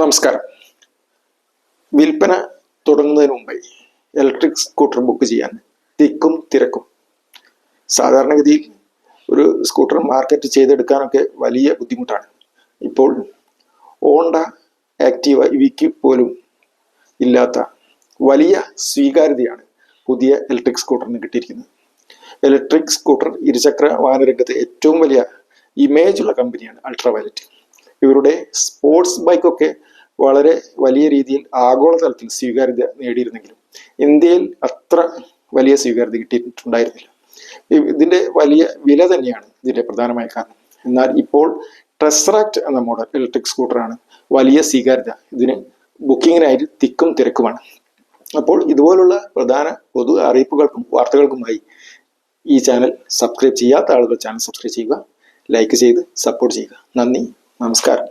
നമസ്കാരം. വിൽപ്പന തുടങ്ങുന്നതിന് മുമ്പേ ഇലക്ട്രിക് സ്കൂട്ടർ ബുക്ക് ചെയ്യാൻ തിക്കും തിരക്കും. സാധാരണഗതിയിൽ ഒരു സ്കൂട്ടർ മാർക്കറ്റ് ചെയ്തെടുക്കാനൊക്കെ വലിയ ബുദ്ധിമുട്ടാണ്. ഇപ്പോൾ ഓണ്ട ആക്റ്റീവ ഇവിക്ക് പോലും ഇല്ലാത്ത വലിയ സ്വീകാര്യതയാണ് പുതിയ ഇലക്ട്രിക് സ്കൂട്ടറിന് കിട്ടിയിരിക്കുന്നത്. ഇലക്ട്രിക് സ്കൂട്ടർ ഇരുചക്ര വാഹന രംഗത്തെ ഏറ്റവും വലിയ ഇമേജുള്ള കമ്പനിയാണ് അൾട്രാവയലറ്റ് ഇവരുടെ സ്പോർട്സ് ബൈക്കൊക്കെ വളരെ വലിയ രീതിയിൽ ആഗോളതലത്തിൽ സ്വീകാര്യത നേടിയിരുന്നെങ്കിലും ഇന്ത്യയിൽ അത്ര വലിയ സ്വീകാര്യത കിട്ടിയിട്ടുണ്ടായിരുന്നില്ല. ഇതിന്റെ വലിയ വില തന്നെയാണ് ഇതിന്റെ പ്രധാനമായ കാരണം. എന്നാൽ ഇപ്പോൾ ടെസ്റാക്ട് എന്ന മോഡൽ ഇലക്ട്രിക് സ്കൂട്ടറാണ് വലിയ സ്വീകാര്യത ഇതിന് ബുക്കിങ്ങിനായിട്ട് തിക്കും തിരക്കുമാണ്. അപ്പോൾ ഇതുപോലുള്ള പ്രധാന പൊതു അറിയിപ്പുകൾക്കും വാർത്തകൾക്കുമായി ഈ ചാനൽ സബ്സ്ക്രൈബ് ചെയ്യാത്ത ആളുകൾ ചാനൽ സബ്സ്ക്രൈബ് ചെയ്യുക ലൈക്ക് ചെയ്ത് സപ്പോർട്ട് ചെയ്യുക. നന്ദി. നമസ്കാരം.